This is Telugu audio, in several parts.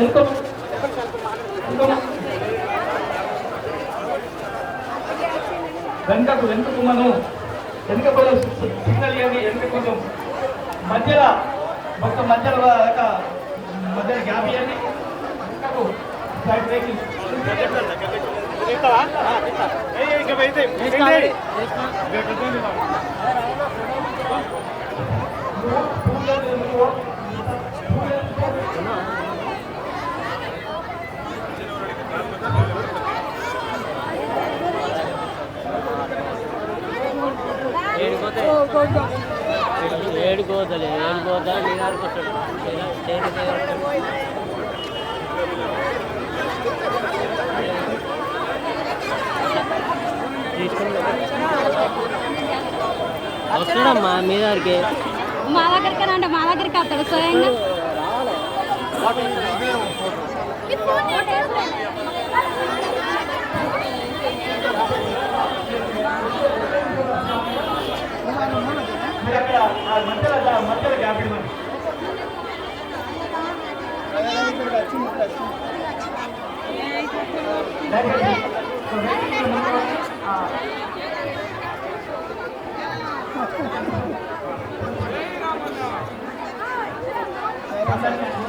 వెనుక వెనుక వెనుకకు వెనుకకు మనం వెనుక కొంచెం సిగ్నల్ ఇవ్వండి వెనుక కొంచెం? మధ్యలో మొత్తం మధ్యలో దాకా మధ్యలో గ్యాప్ ఇవ్వండి. వెనుకకు సైడ్ బ్రేకింగ్ వస్తాడమ్మా మీ దగ్గరికి మా దగ్గరికి అంటే మా దగ్గరికి వస్తాడు స్వయంగా మీరు అక్కడ ఆ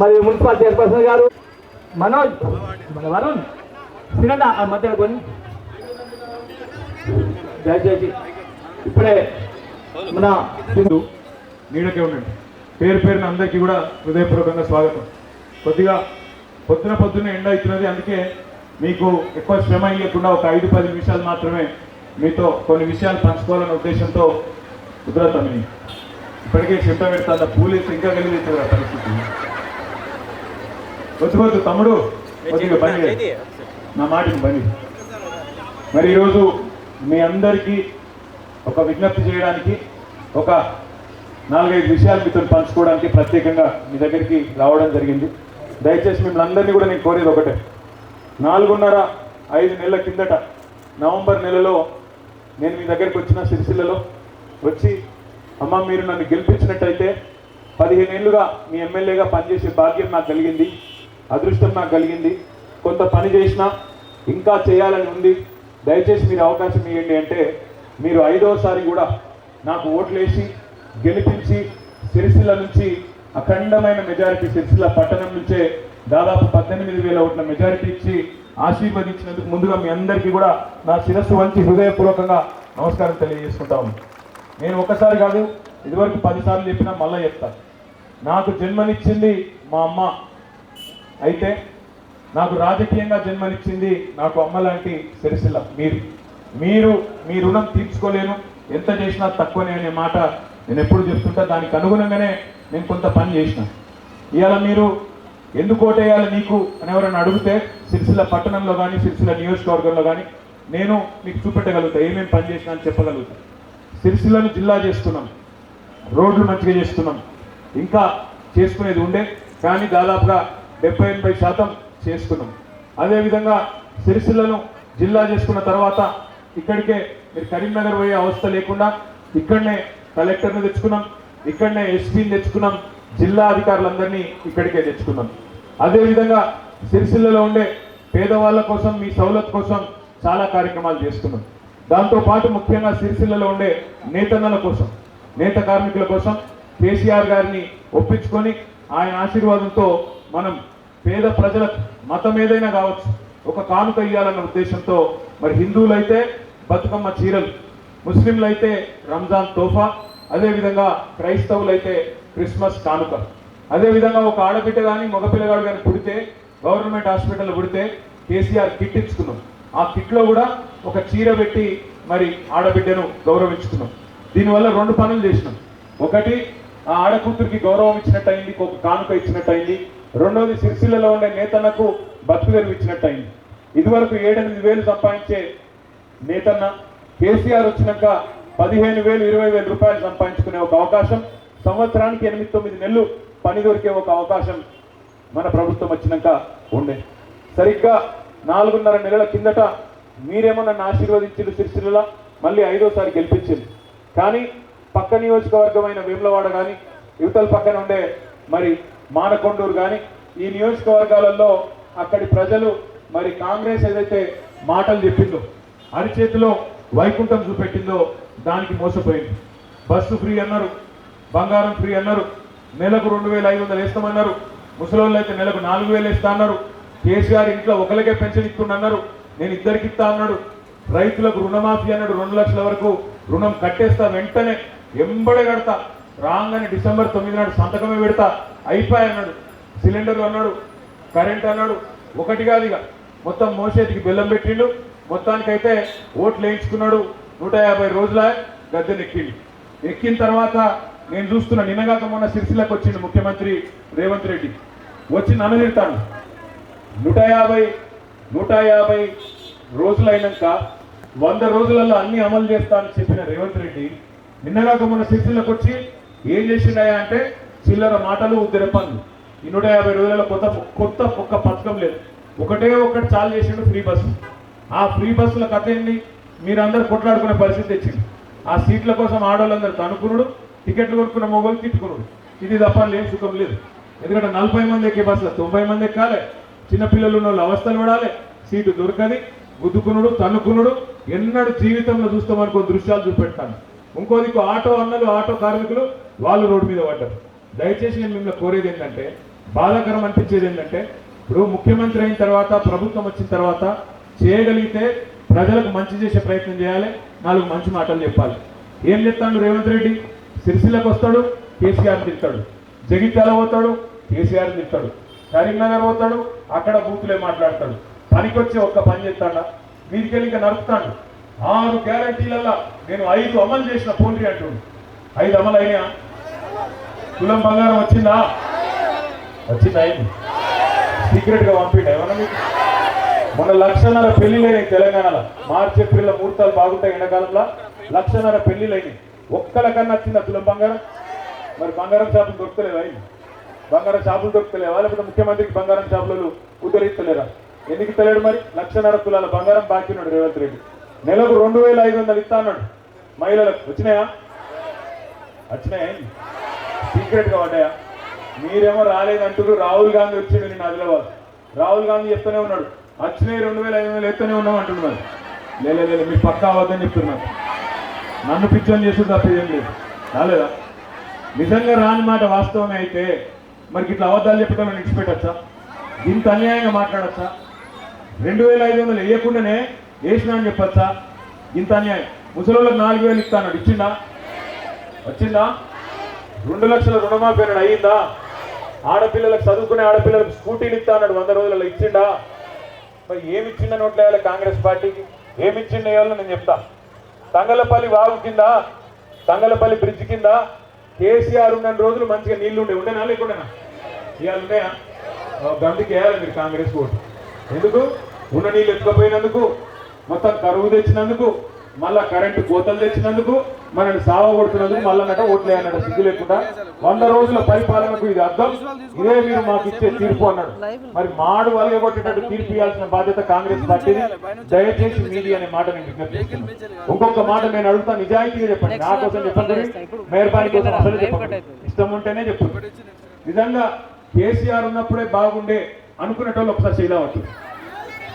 మరి మున్సిపల్ చైర్పర్సన్ గారు మనోజ్ మన వరుణ్ తినండి ఆ మధ్య కొని దయచేసి ఇప్పుడే మన హిందూ నీడకే ఉండండి. పేరు పేరున అందరికీ కూడా హృదయపూర్వకంగా స్వాగతం. కొద్దిగా పొద్దున పొద్దున ఎండ అవుతున్నది అందుకే మీకు ఎక్కువ శ్రమ ఇవ్వకుండా ఒక ఐదు పది నిమిషాలు మాత్రమే మీతో కొన్ని విషయాలు పంచుకోవాలనే ఉద్దేశంతో కుదరతామని ఇప్పటికే చెంప పెడతా పూలేసి ఇంకా కలిగి పరిస్థితి. వద్దు తమ్ముడు. కొద్దిగా పని. నా మాటని పని. మరి ఈరోజు మీ అందరికీ ఒక విజ్ఞప్తి చేయడానికి ఒక నాలుగైదు విషయాలు మీతో పంచుకోవడానికి ప్రత్యేకంగా మీ దగ్గరికి రావడం జరిగింది. దయచేసి మిమ్మల్ని అందరినీ కూడా నేను కోరేది ఒకటే. నాలుగున్నర ఐదు నెలల కిందట నవంబర్ నెలలో నేను మీ దగ్గరికి వచ్చిన సిరిసిల్లలో వచ్చి అమ్మ మీరు నన్ను గెలిపించినట్టయితే పదిహేను ఏళ్ళుగా మీ ఎమ్మెల్యేగా పనిచేసే భాగ్యం నాకు కలిగింది. అదృష్టం నాకు కలిగింది. కొంత పని చేసినా ఇంకా చేయాలని ఉంది. దయచేసి మీరు అవకాశం ఇవ్వండి అంటే మీరు ఐదోసారి కూడా నాకు ఓట్లేసి గెలిపించి సిరిసిల్ల నుంచి అఖండమైన మెజారిటీ సిరిసిల్ల పట్టణం నుంచే దాదాపు పద్దెనిమిది వేల ఓట్ల మెజారిటీ ఇచ్చి ఆశీర్వదించినందుకు ముందుగా మీ అందరికీ కూడా నా శిరస్సు వంచి హృదయపూర్వకంగా నమస్కారం తెలియజేసుకుంటాము నేను ఒకసారి కాదు ఇదివరకు పదిసార్లు చెప్పినా మళ్ళీ చెప్తాను నాకు జన్మనిచ్చింది మా అమ్మ. అయితే నాకు రాజకీయంగా జన్మనిచ్చింది నాకు అమ్మ లాంటి సిరిసిల్ల. మీరు మీరు మీ రుణం తీర్చుకోలేను. ఎంత చేసినా తక్కువనే అనే మాట నేను ఎప్పుడు చెప్తుంటా. దానికి అనుగుణంగానే నేను కొంత పని చేసిన. ఇవాళ మీరు ఎందుకు ఓటేయాలి నీకు అని ఎవరైనా అడిగితే సిరిసిల్ల పట్టణంలో కానీ సిరిసిల్ల నియోజకవర్గంలో కానీ నేను మీకు చూపెట్టగలుగుతా. ఏమేమి పని చేసినా అని చెప్పగలుగుతా. సిరిసిల్లను జిల్లా చేస్తున్నాం. రోడ్లు మంచిగా చేస్తున్నాం. ఇంకా చేసుకునేది ఉండే. కానీ దాదాపుగా డెబ్బై ఎనభై శాతం చేసుకున్నాం. అదేవిధంగా సిరిసిల్లను జిల్లా చేసుకున్న తర్వాత ఇక్కడికే మీరు కరీంనగర్ పోయే అవస్థ లేకుండా ఇక్కడనే కలెక్టర్ని తెచ్చుకున్నాం ఇక్కడనే ఎస్పీని తెచ్చుకున్నాం జిల్లా అధికారులందరినీ ఇక్కడికే తెచ్చుకున్నాం. అదేవిధంగా సిరిసిల్లలో ఉండే పేదవాళ్ళ కోసం మీ సౌలత్ కోసం చాలా కార్యక్రమాలు చేస్తున్నాం దాంతో పాటు ముఖ్యంగా సిరిసిల్లలో ఉండే నేతన్నల కోసం నేత కార్మికుల కోసం కేసీఆర్ గారిని ఒప్పించుకొని ఆయన ఆశీర్వాదంతో మనం పేద ప్రజల మతం ఏదైనా కావచ్చు ఒక కానుక ఇవ్వాలన్న ఉద్దేశంతో మరి హిందువులైతే బతుకమ్మ చీరలు ముస్లింలు అయితే రంజాన్ తోఫా అదేవిధంగా క్రైస్తవులైతే క్రిస్మస్ కానుక. అదేవిధంగా ఒక ఆడబిడ్డ కానీ మగపిల్లగాడు కానీ పుడితే గవర్నమెంట్ హాస్పిటల్ పుడితే కేసీఆర్ కిట్ ఇచ్చుకున్నాం. ఆ కిట్లో కూడా ఒక చీర పెట్టి మరి ఆడబిడ్డను గౌరవించుకున్నాం. దీనివల్ల రెండు పనులు చేసినాం. ఒకటి ఆ ఆడకూతురికి గౌరవం ఇచ్చినట్టు అయింది ఒక కానుక ఇచ్చినట్టు అయింది రెండోది సిరిసిల్లలో ఉండే నేతన్నకు బతుకు తెరువు ఇచ్చినట్టు అయింది ఇదివరకు ఏడెనిమిది వేలు సంపాదించే నేతన్న కేసీఆర్ వచ్చినాక పదిహేను వేలు ఇరవై వేల రూపాయలు సంపాదించుకునే ఒక అవకాశం సంవత్సరానికి ఎనిమిది తొమ్మిది నెలలు పని దొరికే ఒక అవకాశం మన ప్రభుత్వం వచ్చినాక ఉండే. సరిగ్గా నాలుగున్నర నెలల కిందట మీరేమో నన్ను ఆశీర్వదించారు సిరిసిల్ల మళ్ళీ ఐదోసారి గెలిపించింది. కానీ పక్క నియోజకవర్గమైన వేములవాడ కానీ యువతల పక్కన ఉండే మరి మానకొండూరు కానీ ఈ నియోజకవర్గాలలో అక్కడి ప్రజలు మరి కాంగ్రెస్ ఏదైతే మాటలు చెప్పిందో అరిచేతిలో వైకుంఠం చూపెట్టిందో దానికి మోసపోయింది. బస్సు ఫ్రీ అన్నారు బంగారం ఫ్రీ అన్నారు నెలకు రెండు వేల ఐదు వందలు వేస్తామన్నారు ముసలోళ్ళు అయితే నెలకు నాలుగు వేలు ఇస్తా అన్నారు కేసీఆర్ ఇంట్లో ఒకరికే పెన్షన్ ఇస్తుండన్నారు నేను ఇద్దరికి ఇస్తా అన్నాడు రైతులకు రుణమాఫీ అన్నాడు రెండు లక్షల వరకు రుణం కట్టేస్తా వెంటనే ఎంబడే కడతా. రాగానే డిసెంబర్ తొమ్మిది నాడు సంతకమే పెడతా. అయిపోయి అన్నాడు. సిలిండర్లు అన్నాడు. కరెంట్ అన్నాడు. ఒకటి కాదు ఇక. మొత్తం మోసేతికి బెల్లం పెట్టిండు. మొత్తానికైతే ఓట్లు వేయించుకున్నాడు. నూట యాభై రోజుల గద్దెనెక్కిండు ఎక్కిన తర్వాత నేను చూస్తున్నా నిన్నగాక మొన్న సిరిసిల్లకు వచ్చిండు ముఖ్యమంత్రి రేవంత్ రెడ్డి. వచ్చి నన్ను తిడతాను నూట యాభై నూట యాభై రోజులైనాక వంద రోజులలో అన్ని అమలు చేస్తానని చెప్పిన రేవంత్ రెడ్డి నిన్నగాక మొన్న సిరిసిల్లకు వచ్చి ఏం చేసిండయా అంటే చిల్లర మాటలు ఉద్దర పనులు ఈ నూట యాభై రోజుల కొత్త కొత్త ఒక్క పథకం లేదు. ఒకటే ఒకటి చాలు చేసిండు ఫ్రీ బస్సు ఆ ఫ్రీ బస్సుల కథ ఏంటి మీరందరూ కొట్లాడుకునే పరిస్థితి తెచ్చింది. ఆ సీట్ల కోసం ఆడవాళ్ళందరూ తనుకునుడు టికెట్లు కొనుక్కున్న మొగోలు తిట్టుకున్నాడు ఇది తప్ప లేని సుఖం లేదు. ఎందుకంటే నలభై మంది ఎక్కే బస్సులో తొంభై మంది ఎక్కాలి. చిన్నపిల్లలు ఉన్న వాళ్ళు అవస్థలు పడాలి. సీటు దొరకది గుద్దుకునుడు తనుకునుడు ఎన్నడూ జీవితంలో చూస్తామనుకో దృశ్యాలు చూపెట్టాను ఇంకో ఆటో అన్నలు ఆటో కార్మికులు వాళ్ళు రోడ్డు మీద పడ్డారు. దయచేసి నేను మిమ్మల్ని కోరేది ఏంటంటే బాధాకరం అనిపించేది ఏంటంటే ఇప్పుడు ముఖ్యమంత్రి అయిన తర్వాత ప్రభుత్వం వచ్చిన తర్వాత చేయగలిగితే ప్రజలకు మంచి చేసే ప్రయత్నం చేయాలి నాలుగు మంచి మాటలు చెప్పాలి. ఏం చెప్తాడు రేవంత్ రెడ్డి? సిరిసిల్లకు వస్తాడు కేసీఆర్ తిడతాడు. జగిత్యాల పోతాడు కేసీఆర్ తిడతాడు. కరీంనగర్ పోతాడు అక్కడ బూతులే మాట్లాడతాడు. పనికొచ్చి ఒక్క పని చేస్తాడా? మీదికెళ్ళి ఇంకా నడుపుతాడు. ఆరు గ్యారంటీలల్లా నేను ఐదు అమలు చేసిన పోండ్రి అంటుండు. ఐదు అమలు అయినా కులం బంగారం వచ్చిందా? వచ్చిందా అయింది సీక్రెట్గా పంపిండు ఏమన్నా మీకు? మొన్న లక్షన్నర పెళ్ళిలైనాయి తెలంగాణలో. మార్చి ఏప్రిల్ ముహూర్తాలు బాగుంటాయి ఎండాకాలంలో. లక్షన్నర పెళ్ళిలైనాయి ఒక్కల కన్నా వచ్చిందా తులం బంగారం? మరి బంగారం షాపులు దొరకలేవా అయింది బంగారం షాపులు దొరకలేవా లేకపోతే ముఖ్యమంత్రికి బంగారం షాపులు ఉద్ధరిస్తలేరా ఎందుకు తెలియడు మరి? లక్షన్నర తులాల బంగారం బాకీ ఉన్నాడు రేవంత్ రెడ్డి. నెలకు రెండు వేల ఐదు వందలు ఇస్తా అన్నాడు. మహిళలకు వచ్చినాయా? వచ్చినాయా సీక్రెట్గా పడ్డాయా? మీరేమో రాలేదంటారు రాహుల్ గాంధీ వచ్చిండు నేను ఆదిలాబాద్. రాహుల్ గాంధీ చెప్తూనే ఉన్నాడు. వచ్చినాయి రెండు వేల ఐదు వందలు ఎత్తూనే ఉన్నాం అంటున్నారు లేదు లేదు మీరు పక్కా అవద్దని చెప్తున్నారు నన్ను పిచ్చని చేస్తుంది తప్ప లేదు. రాలేదా? నిజంగా రాని మాట వాస్తవమే అయితే మరి ఇట్లా అబద్ధాలు చెప్పడం విడిచిపెట్టచ్చా? ఇంత అన్యాయంగా మాట్లాడచ్చా? రెండు వేల ఐదు వందలు వేయకుండానే వేసినా అని చెప్పచ్చా? ఇంత అన్యాయం. ముసలోళ్ళకి నాలుగు వేలు ఇస్తాను ఇచ్చిందా వచ్చిందా రెండు లక్షల రుణమాఫీ అన్నాడు అయ్యిందా? ఆడపిల్లలకు చదువుకునే ఆడపిల్లలకు స్కూటీలు ఇస్తా అన్నాడు వంద రోజులలో ఇచ్చిండా? మరి ఏమి ఇచ్చిందని నోట్లేయాలి కాంగ్రెస్ పార్టీకి? ఏమి ఇచ్చిండ నేను చెప్తా. తంగలపల్లి వాగు కింద? తంగలపల్లి బ్రిడ్జ్ కింద? కేసీఆర్ ఉన్న రోజులు మంచిగా నీళ్ళు ఉండే ఉండేనా లేకుండానా? ఇవాళ ఉన్నాయా? ఓ వేయాలి మీరు కాంగ్రెస్ ఓటు. ఎందుకు? ఉన్న నీళ్ళు ఎత్తుకపోయినందుకు మొత్తం కరువు తెచ్చినందుకు మళ్ళా కరెంటు కోతలు తెచ్చినందుకు మనల్ని సావ కొడుతున్నందుకు మళ్ళా నట ఓట్లు వేయాలన్నట సిగ్గు లేకుండా వంద రోజుల పరిపాలనకు ఇది అర్థం. ఇదే మీరు మాకు ఇచ్చే తీర్పు అన్నాడు. మరి మాడు వలగ కొట్టేటట్టు తీర్పు ఇవ్వాల్సిన బాధ్యత కాంగ్రెస్ పార్టీది. దయచేసి మీది అనే మాట నేను విజ్ఞప్తి చేస్తున్నాను. ఇంకొక మాట నేను అడుగుతా నిజాయితీగా చెప్పండి. నా కోసం చెప్పండి. మేర్బాని కోసం అసలు చెప్పండి. ఇష్టం ఉంటేనే చెప్పండి. నిజంగా కేసీఆర్ ఉన్నప్పుడే బాగుండే అనుకునేటోళ్ళు ఒకసారి చేయలేవచ్చు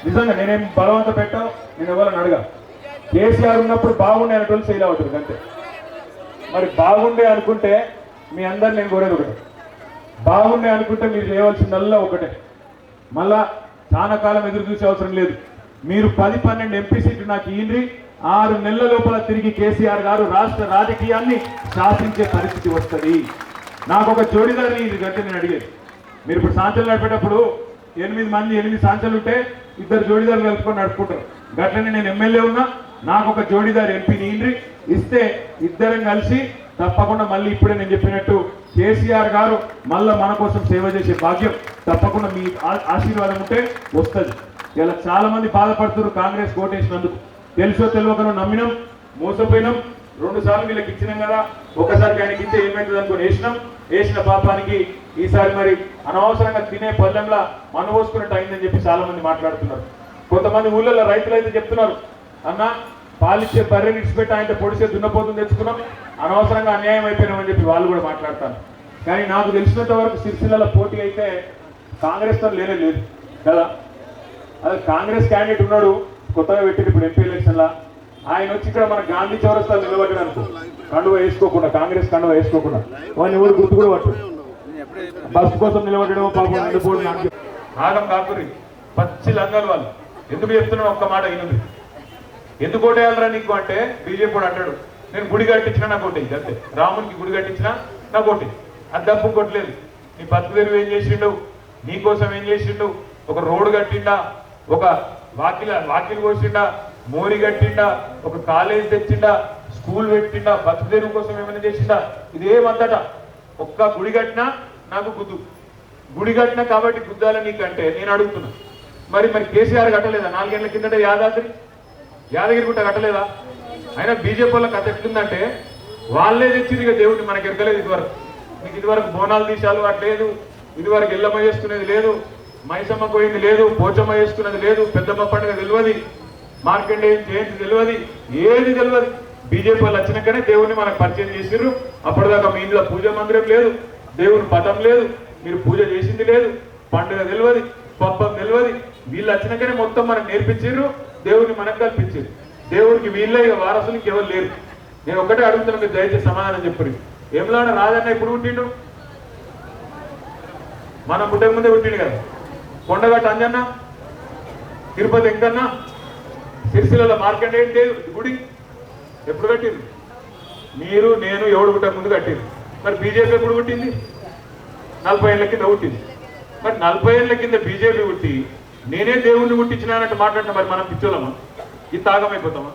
నిజంగా నేనేం బలవంత పెట్టావు? నేను ఎవరైనా అడగా కేసీఆర్ ఉన్నప్పుడు బాగుండే అనేటోళ్ళు అవుతుంది అంతే. మరి బాగుండే అనుకుంటే మీ అందరు నేను కోరేది ఒకటే. బాగుండే అనుకుంటే మీరు చేయవలసిందల్లా ఒకటే. మళ్ళా చాలా కాలం ఎదురు చూసే అవసరం లేదు. మీరు పది పన్నెండు ఎంపీ సీట్లు నాకు ఇయ్యండి. ఆరు నెలల లోపల తిరిగి కేసీఆర్ గారు రాష్ట్ర రాజకీయాన్ని శాసించే పరిస్థితి వస్తుంది. నాకు ఒక జోడిదారిని ఇది గంటే నేను అడిగేది. మీరు ఇప్పుడు సాంచలు నడిపేటప్పుడు ఎనిమిది మంది ఎనిమిది సాంచలు ఉంటే ఇద్దరు జోడిదారులు కలుపుకొని నడుపుకుంటారు. గట్లనే నేను ఎమ్మెల్యే ఉన్నా నాకు ఒక జోడీదారు ఎంపీని ఇండ్రి ఇస్తే ఇద్దరం కలిసి తప్పకుండా మళ్ళీ ఇప్పుడే నేను చెప్పినట్టు కేసీఆర్ గారు మళ్ళీ మన కోసం సేవ చేసే భాగ్యం తప్పకుండా మీ ఆశీర్వాదం ఉంటే వస్తుంది. ఇలా చాలా మంది బాధపడుతున్నారు కాంగ్రెస్ ఓటేసినందుకు. తెలుసో తెలియకనో నమ్మినాం మోసపోయినాం. రెండు సార్లు వీళ్ళకి ఇచ్చినాం కదా ఒకసారి ఆయనకి ఇస్తే ఏమైతుంది అనుకుని వేసినాం. వేసిన పాపానికి ఈసారి మరి అనవసరంగా తినే పల్లెంలా మనవోసుకున్నట్టు అయిందని చెప్పి చాలా మంది మాట్లాడుతున్నారు. కొంతమంది ఊళ్ళలో రైతులు అయితే చెప్తున్నారు అన్న పాలిచ్చే బర్రెని ఇచ్చిపెట్టి ఆయన పొడిసే దున్నపోతుంది తెచ్చుకున్నాం. అనవసరంగా అన్యాయం అయిపోయినామని చెప్పి వాళ్ళు కూడా మాట్లాడతారు. కానీ నాకు తెలిసినంత వరకు సిరిసిల్ల పోటీ అయితే కాంగ్రెస్తో లేనే లేదు. కదా? అది కాంగ్రెస్ క్యాండిడేట్ ఉన్నాడు కొత్తగా పెట్టింది ఇప్పుడు ఎంపీ ఎలక్షన్లా. ఆయన వచ్చి ఇక్కడ మన గాంధీ చౌరస్తా నిలబడ్డాడు అనుకో. కండువ వేసుకోకుండా కాంగ్రెస్ కండువ వేసుకోకుండా. వాడిని ఎవరు గుర్తు కూడా పట్టు బస్సు కోసం నిలబడడం పాపం నిండిపోవడం ఆగం కాకురి పచ్చి లంగాలు వాళ్ళు. ఎందుకు చెప్తున్నాడు ఒక్క మాట అయినది ఎందుకు ఓటేయాలరా నీకు అంటే బీజేపీ కూడా అంటాడు నేను గుడి కట్టించినా నాకు ఓటే అంతే. రామునికి గుడి కట్టించినా నాకు ఓటే అది తప్పు కొట్టలేదు నీ బతుకు తెరువు ఏం చేసిండు? నీకోసం ఏం చేసిండు? ఒక రోడ్డు కట్టిండా? ఒక వాకిల వాకిలు కోసిండా? మోరి కట్టిండా? ఒక కాలేజ్ తెచ్చిండా? స్కూల్ పెట్టిండా? బతుకు తెరువు కోసం ఏమైనా చేసిండా? ఇదేమంతట ఒక్క గుడి కట్టినా నాకు గుద్దు. గుడి కట్టినా కాబట్టి గుద్దాల నీకంటే? నేను అడుగుతున్నా. మరి మరి కేసీఆర్ కట్టలేదా? నాలుగేళ్ళ కిందట యాదాద్రి? యాదగిరి గుట్ట కట్టలేదా? అయినా బీజేపీ వాళ్ళ కథ ఎట్లుందంటే వాళ్ళే తెచ్చింది ఇక దేవుడిని మనకి ఎరకలేదు ఇదివరకు. మీకు ఇదివరకు బోనాలు తీసాలు అట్లేదు ఇదివరకు ఇళ్ళమ్మ చేసుకునేది లేదు. మైసమ్మ పోయింది లేదు పోచమ్మ చేసుకునేది లేదు. పెద్దమ్మ పండుగ తెలియదు. మార్కెట్ జయంతి తెలియదు. ఏది తెలియదు. బీజేపీ వాళ్ళు వచ్చినాకనే దేవుడిని మనకు పరిచయం చేసిర్రు. అప్పటిదాకా మీ ఇంట్లో పూజ మందిరం లేదు. దేవుని పటం లేదు. మీరు పూజ చేసింది లేదు. పండుగ తెలియదు. పప్పం తెలియదు. వీళ్ళు వచ్చినాకనే మొత్తం మనకు నేర్పించారు దేవుడిని మనకు కల్పించింది దేవుడికి వీళ్ళే ఇక వారసులు ఇంకెవరు లేరు. నేను ఒకటే అడుగుతున్నా మీరు దయచేసి సమాధానం చెప్పరు ఏమిలాడ రాజన్న ఇప్పుడు పుట్టిండు? మనం పుట్టక ముందే పుట్టిండు కదా. కొండగట్ట అంజన్న తిరుపతి ఎంకన్నా సిరిసిల్ల మార్కండేయ ఏంటి గుడి ఎప్పుడు కట్టింది మీరు నేను ఎవడు పుట్టక ముందు కట్టింది మరి బీజేపీ ఎప్పుడు పుట్టింది? నలభై ఏళ్ళ కింద పుట్టింది. మరి నలభై ఏళ్ళ కింద బీజేపీ పుట్టి నేనే దేవుణ్ణి ముట్టించినానంటే మాట్లాడిన మరి మనం పిచ్చోళ్ళమా? ఇది తాగమైపోతామా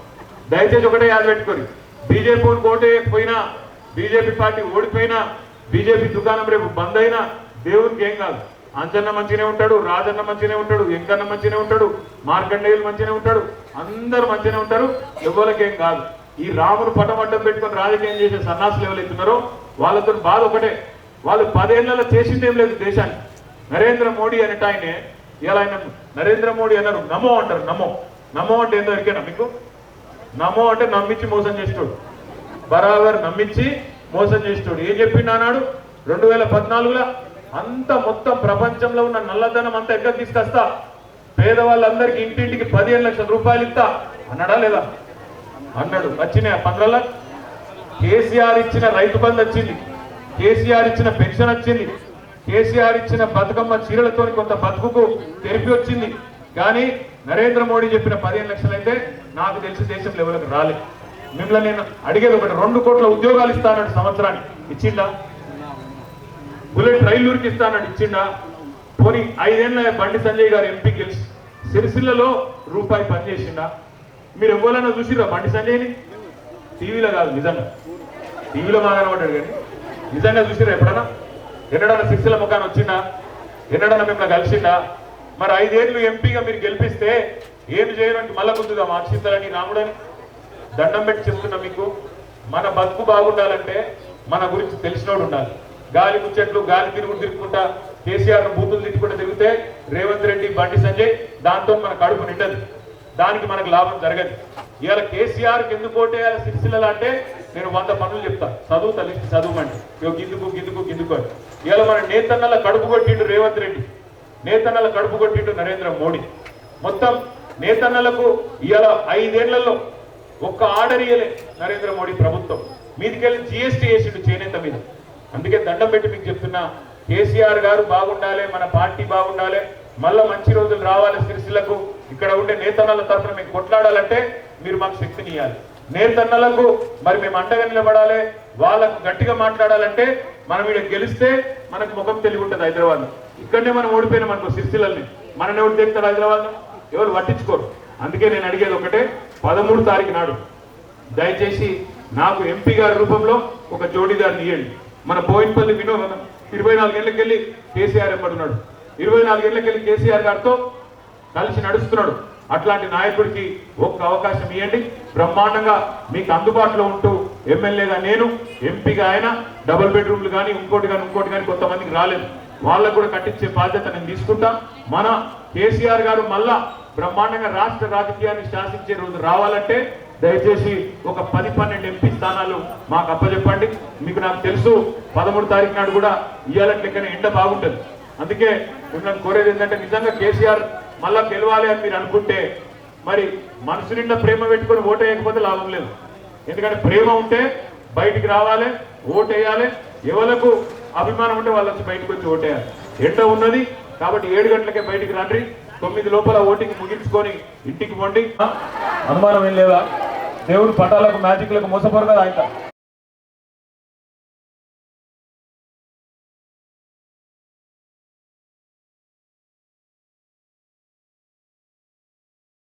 దయచేసి ఒకటే యాద పెట్టుకొని బీజేపీ ఓటేయకపోయినా బీజేపీ పార్టీ ఓడిపోయినా బీజేపీ దుకాణం రేపు బంద్ అయినా దేవునికి ఏం కాదు. అంజన్న మంచిగానే ఉంటాడు రాజన్న మంచిగానే ఉంటాడు వెంకన్న మంచిగానే ఉంటాడు మార్కండేయులు మంచిగానే ఉంటాడు అందరు మంచిగానే ఉంటారు ఎవరికేం కాదు. ఈ రాముడు పటం అడ్డం పెట్టుకొని రాజకీయం చేసే సన్నాసులు ఎవరైతున్నారో వాళ్ళతో బాధ ఒకటే. వాళ్ళు పదేళ్ళలో చేసిందేం లేదు దేశాన్ని నరేంద్ర మోడీ అనేట ఆయనే ఇలా ఆయన నరేంద్ర మోడీ అన్నారు నమో అంటారు నమో. నమో అంటే ఏందో ఎరికేనా మీకు? నమో అంటే నమ్మించి మోసం చేస్తాడు బరాబర్ నమ్మించి మోసం చేస్తాడు ఏం చెప్పిండు అన్నాడు రెండు వేల పద్నాలుగులో అంత మొత్తం ప్రపంచంలో ఉన్న నల్లధనం అంతా ఎక్కడ తీసుకొస్తా? పేదవాళ్ళందరికీ ఇంటింటికి పదిహేను లక్షల రూపాయలు ఇస్తా? అన్నాడా లేదా? అన్నాడు. వచ్చినాయి పంద్రల కేసీఆర్ ఇచ్చిన రైతు బంధు వచ్చింది. కేసీఆర్ ఇచ్చిన పెన్షన్ వచ్చింది. కేసీఆర్ ఇచ్చిన బతుకమ్మ చీరలతో కొంత బతుకుకు తెరిపి వచ్చింది. కానీ నరేంద్ర మోడీ చెప్పిన పదిహేను లక్షలు అయితే నాకు తెలిసి దేశం ఎవరికి రాలేదు మిమ్మల్ని నేను అడిగేది ఒకటి రెండు కోట్ల ఉద్యోగాలు ఇస్తానని సంవత్సరానికి. ఇచ్చిండా? బుల్లెట్ రైలూరికి ఇస్తానని ఇచ్చిండా? పోనీ ఐదేళ్ళ బండి సంజయ్ గారు ఎంపీ గెలిచి సిరిసిల్లలో రూపాయి పనిచేసిండా? మీరు ఎవరైనా చూసిరా బండి సంజయ్ని? టీవీలో కాదు నిజంగా. టీవీలో బాగా కనబడ్డాడు కానీ. నిజంగా చూసిరా ఎప్పుడన్నా? ఎన్నడన సిరిసిల్ల ముఖాన్ని వచ్చిందా? ఎన్నడన మిమ్మల్ని కలిసిందా? మరి ఐదేళ్ళు ఎంపీగా మీరు గెలిపిస్తే ఏం చేయడానికి మళ్ళా ముందుగా మార్చిందాలని రాముడని దండం పెట్టి చెప్తున్నా మీకు. మన బతుకు బాగుండాలంటే మన గురించి తెలిసినోడు ఉండాలి. గాలి ముచ్చట్లు గాలి తిరుగుడు తిరుగుకుంటా కేసీఆర్ బూతులు తిట్టుకుంటూ తిరిగితే రేవంత్ రెడ్డి బండి సంజయ్ దాంతో మన కడుపు నిండదు. దానికి మనకు లాభం జరగదు. ఇవాళ కేసీఆర్ ఎందుకు ఓటేయాలి సిరిసిల్ల అంటే నేను వంద పనులు చెప్తా. చదువు తల్లి చదువుమండి. ఇక గిందుకు గిందుకు గిందుకు అని. ఇవాళ మన నేతన్నల కడుపు కొట్టిండు రేవంత్ రెడ్డి. నేతన్నల కడుపు కొట్టిండు నరేంద్ర మోడీ. మొత్తం నేతన్నలకు ఇవాళ ఐదేళ్ళలో ఒక్క ఆర్డర్ ఇయ్యలే నరేంద్ర మోడీ ప్రభుత్వం. మీదికెళ్ళి జిఎస్టీ వేసిండు చేనేత మీద. అందుకే దండం పెట్టి మీకు చెప్తున్నా కేసీఆర్ గారు బాగుండాలి మన పార్టీ బాగుండాలి మళ్ళీ మంచి రోజులు రావాలి సిరిసిల్లకు. ఇక్కడ ఉండే నేతన్నల తరఫున మీకు కొట్లాడాలంటే మీరు మాకు శక్తిని ఇవ్వాలి నేతన్నలకు మరి మేము అండగా నిలబడాలి వాళ్ళకు గట్టిగా మాట్లాడాలంటే మనం వీళ్ళ గెలిస్తే మనకు ముఖం తెలివి ఉంటుంది హైదరాబాద్ ఇక్కడనే మనం ఓడిపోయినాం మనకు సిరిసిల్లల్ని మనని ఎవరు తెస్తాడు హైదరాబాద్ ఎవరు పట్టించుకోరు. అందుకే నేను అడిగేది ఒకటే పదమూడు తారీఖు నాడు దయచేసి నాకు ఎంపీ గారి రూపంలో ఒక జోడీదారిని ఇవ్వండి మన బోయిన్పల్లి వినోద్ ఇరవై నాలుగేళ్ళకి వెళ్ళి కేసీఆర్ ఎంబడున్నాడు ఇరవై నాలుగేళ్ళకి వెళ్ళి కేసీఆర్ గారితో కలిసి నడుస్తున్నాడు. అట్లాంటి నాయకుడికి ఒక్క అవకాశం ఇవ్వండి బ్రహ్మాండంగా మీకు అందుబాటులో ఉంటూ ఎమ్మెల్యేగా నేను ఎంపీగా ఆయన డబుల్ బెడ్రూమ్లు కానీ ఇంకోటి కానీ ఇంకోటి కానీ కొంతమందికి రాలేదు. వాళ్ళకు కూడా కట్టించే బాధ్యత నేను తీసుకుంటా. మన కేసీఆర్ గారు మళ్ళా బ్రహ్మాండంగా రాష్ట్ర రాజకీయాన్ని శాసించే రోజు రావాలంటే దయచేసి ఒక పది పన్నెండు ఎంపీ స్థానాలు మాకు అప్పచెప్పండి మీకు నాకు తెలుసు పదమూడు తారీఖు నాడు కూడా ఇవాళ లెక్కన ఎండ బాగుంటుంది. అందుకే మిమ్మల్ని కోరేది ఏంటంటే నిజంగా కేసీఆర్ మళ్ళా గెలవాలి అని మీరు అనుకుంటే మరి మనసు నిండా ప్రేమ పెట్టుకొని ఓటు వేయకపోతే లాభం లేదు. ఎందుకంటే ప్రేమ ఉంటే బయటికి రావాలి ఓటు వేయాలి. ఎవలకు అభిమానం ఉంటే వాళ్ళు వచ్చి బయటకు వచ్చి ఓటేయాలి ఎండ ఉన్నది కాబట్టి ఏడు గంటలకే బయటికి రండి తొమ్మిది లోపల ఓటింగ్ ముగించుకొని ఇంటికి పోండి. అనుమానం ఏం లేదా? దేవుడు పటాలకు మ్యాజిక్లకు మోసపోరు కదా ఆయన.